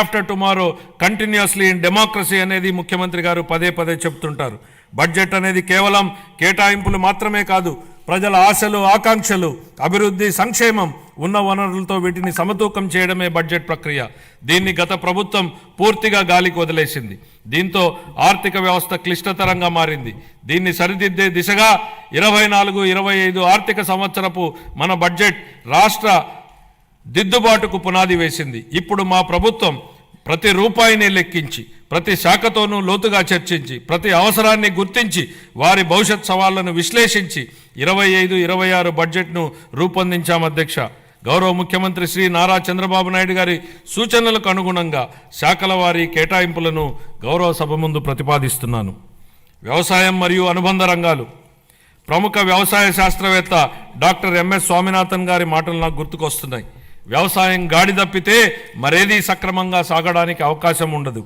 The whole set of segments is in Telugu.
After tomorrow continuously in democracy అనేది ముఖ్యమంత్రి గారు పదే పదే చెప్తుంటారు. బడ్జెట్ అనేది కేవలం కేటాయింపులు మాత్రమే కాదు ప్రజల ఆశలు ఆకాంక్షలు అభివృద్ధి సంక్షేమం ఉన్న వనరులతో వీటిని సమతూకం చేయడమే బడ్జెట్ ప్రక్రియ. దీన్ని గత ప్రభుత్వం పూర్తిగా గాలికి వదిలేసింది. దీంతో ఆర్థిక వ్యవస్థ క్లిష్టతరంగా మారింది. దీన్ని సరిదిద్దే దిశగా ఇరవై నాలుగు ఇరవై ఐదు ఆర్థిక సంవత్సరపు మన బడ్జెట్ రాష్ట్ర దిద్దుబాటుకు పునాది వేసింది. ఇప్పుడు మా ప్రభుత్వం ప్రతి రూపాయిని లెక్కించి ప్రతి శాఖతోనూ లోతుగా చర్చించి ప్రతి అవసరాన్ని గుర్తించి వారి భవిష్యత్ సవాళ్ళను విశ్లేషించి ఇరవై ఐదు ఇరవై ఆరు బడ్జెట్ను రూపొందించాం అధ్యక్ష. గౌరవ ముఖ్యమంత్రి శ్రీ నారా చంద్రబాబు నాయుడు గారి సూచనలకు అనుగుణంగా శాఖల వారి కేటాయింపులను గౌరవ సభ ముందు ప్రతిపాదిస్తున్నాను. వ్యవసాయం మరియు అనుబంధ రంగాలు. ప్రముఖ వ్యవసాయ శాస్త్రవేత్త డాక్టర్ ఎంఎస్ స్వామినాథన్ గారి మాటలు నాకు గుర్తుకొస్తున్నాయి. వ్యవసాయం గాడి తప్పితే మరేదీ సక్రమంగా సాగడానికి అవకాశం ఉండదు.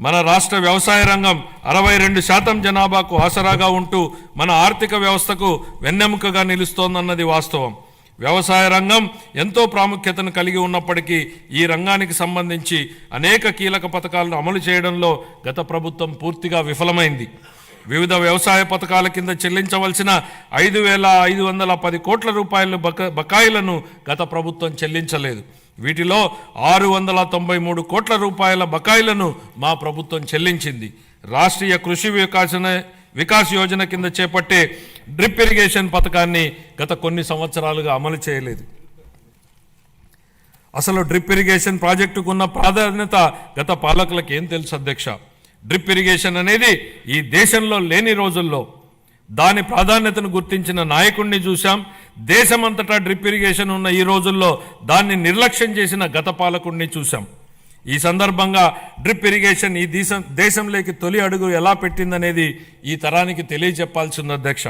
మన రాష్ట్ర వ్యవసాయ రంగం అరవై రెండు శాతం జనాభాకు ఆసరాగా ఉంటూ మన ఆర్థిక వ్యవస్థకు వెన్నెముకగా నిలుస్తోందన్నది వాస్తవం. వ్యవసాయ రంగం ఎంతో ప్రాముఖ్యతను కలిగి ఉన్నప్పటికీ ఈ రంగానికి సంబంధించి అనేక కీలక పథకాలను అమలు చేయడంలో గత ప్రభుత్వం పూర్తిగా విఫలమైంది. వివిధ వ్యవసాయ పథకాల కింద చెల్లించవలసిన ఐదు వేల ఐదు వందల పది కోట్ల రూపాయల బక బకాయిలను గత ప్రభుత్వం చెల్లించలేదు. వీటిలో ఆరు వందల తొంభై మూడు కోట్ల రూపాయల బకాయిలను మా ప్రభుత్వం చెల్లించింది. రాష్ట్రీయ కృషి వికాసన వికాస్ యోజన కింద చేపట్టే డ్రిప్ ఇరిగేషన్ పథకాన్ని గత కొన్ని సంవత్సరాలుగా అమలు చేయలేదు. అసలు డ్రిప్ ఇరిగేషన్ ప్రాజెక్టుకున్న ప్రాధాన్యత గత పాలకులకు ఏం తెలుసు అధ్యక్ష? డ్రిప్ ఇరిగేషన్ అనేది ఈ దేశంలో లేని రోజుల్లో దాని ప్రాధాన్యతను గుర్తించిన నాయకుడిని చూశాం. దేశమంతటా డ్రిప్ ఇరిగేషన్ ఉన్న ఈ రోజుల్లో దాన్ని నిర్లక్ష్యం చేసిన గత పాలకుడిని చూశాం. ఈ సందర్భంగా డ్రిప్ ఇరిగేషన్ ఈ దేశం దేశంలోకి తొలి అడుగు ఎలా పెట్టిందనేది ఈ తరానికి తెలియజెప్పాల్సింది అధ్యక్ష.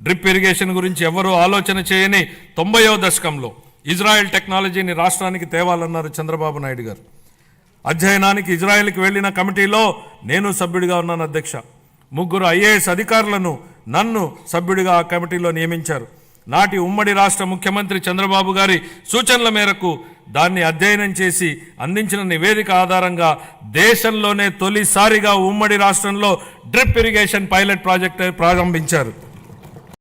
డ్రిప్ ఇరిగేషన్ గురించి ఎవరూ ఆలోచన చేయని తొంభయో దశకంలో ఇజ్రాయెల్ టెక్నాలజీని రాష్ట్రానికి తేవాలన్నారు చంద్రబాబు నాయుడు గారు. అధ్యయనానికి ఇజ్రాయెల్కి వెళ్ళిన కమిటీలో నేను సభ్యుడిగా ఉన్నాను అధ్యక్ష. ముగ్గురు ఐఏఎస్ అధికారులను నన్ను సభ్యుడిగా ఆ కమిటీలో నియమించారు. నాటి ఉమ్మడి రాష్ట్ర ముఖ్యమంత్రి చంద్రబాబు గారి సూచనల మేరకు దాన్ని అధ్యయనం చేసి అందించిన నివేదిక ఆధారంగా దేశంలోనే తొలిసారిగా ఉమ్మడి రాష్ట్రంలో డ్రిప్ ఇరిగేషన్ పైలట్ ప్రాజెక్ట్ ప్రారంభించారు.